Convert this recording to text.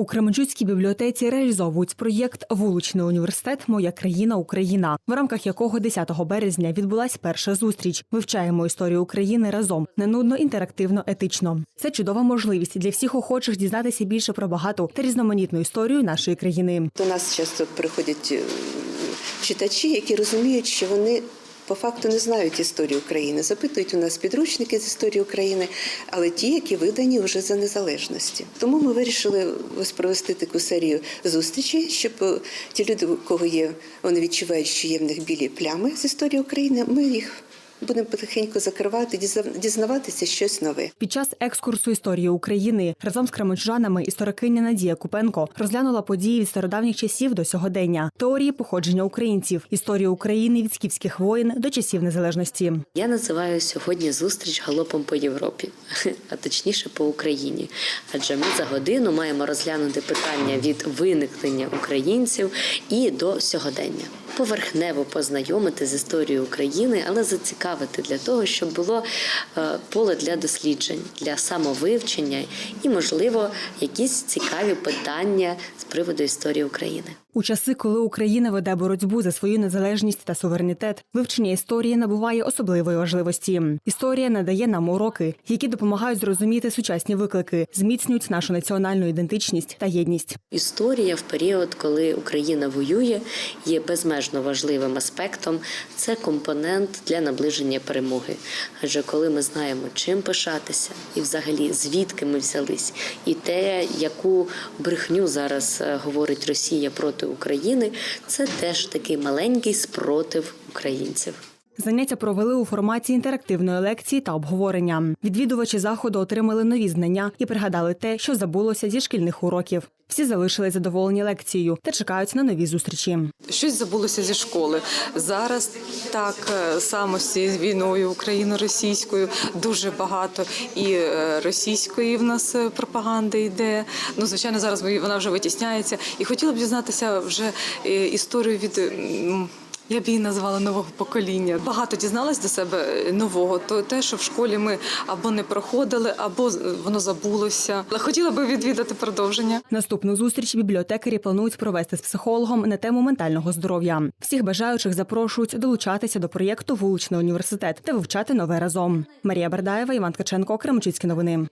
У Кременчуцькій бібліотеці реалізовують проєкт Вуличний університет Моя країна Україна, в рамках якого 10 березня відбулась перша зустріч. Вивчаємо історію України разом ненудно, інтерактивно, етично. Це чудова можливість для всіх охочих дізнатися більше про багату та різноманітну історію нашої країни. До нас часто приходять е, читачі, які розуміють, що вони по факту не знають історію України. Запитують у нас підручники з історії України, але ті, які видані вже за незалежності. Тому ми вирішили ось провести таку серію зустрічей, щоб е, ті люди, у кого є, вони відчувають, що є в них білі плями з історії України. Ми їх будемо потихеньку закривати, дізна- дізнаватися щось нове. Під час екскурсу історії України разом з кременчужанами історикиня Надія Купенко розглянула події від стародавніх часів до сьогодення, теорії походження українців, історію України від скіфських воїн до часів незалежності. Я називаю сьогодні зустріч галопом по Європі, а точніше по Україні. Адже ми за годину маємо розглянути питання від виникнення українців і до сьогодення. Поверхнево познайомити з історією України, але зацікавити для того, щоб було е, поле для досліджень, для самовивчення і, можливо, якісь цікаві питання з приводу історії України. У часи, коли Україна веде боротьбу за свою незалежність та суверенітет, вивчення історії набуває особливої важливості. Історія надає нам уроки, які допомагають зрозуміти сучасні виклики, зміцнюють нашу національну ідентичність та єдність. Історія в період, коли Україна воює, є безмежно важливим аспектом. Це компонент для наближення перемоги. Адже коли ми знаємо, чим пишатися, і взагалі звідки ми взялись, і те, яку брехню зараз е, говорить Росія проти України, це теж такий маленький спротив українців. Заняття провели у форматі інтерактивної лекції та обговорення. Відвідувачі заходу отримали нові знання і пригадали те, що забулося зі шкільних уроків. Всі залишили задоволені лекцією та чекають на нові зустрічі. Щось забулося зі школи. Зараз так е, само з цією війною україно-російською дуже багато і е, російської в нас е, пропаганди йде. Ну звичайно, зараз вона вже витісняється. І хотіла б дізнатися вже історію від. Я б її назвала нового покоління. Багато дізналась до себе е, нового. То те, що в школі ми або не проходили, або воно забулося. Хотіла би відвідати продовження. Наступну зустріч бібліотекарі планують провести з психологом на тему ментального здоров'я. Всіх бажаючих запрошують долучатися до проєкту Вуличний університет та вивчати нове разом. Марія Бердаєва, Іван Ткаченко, Кремчицькі новини.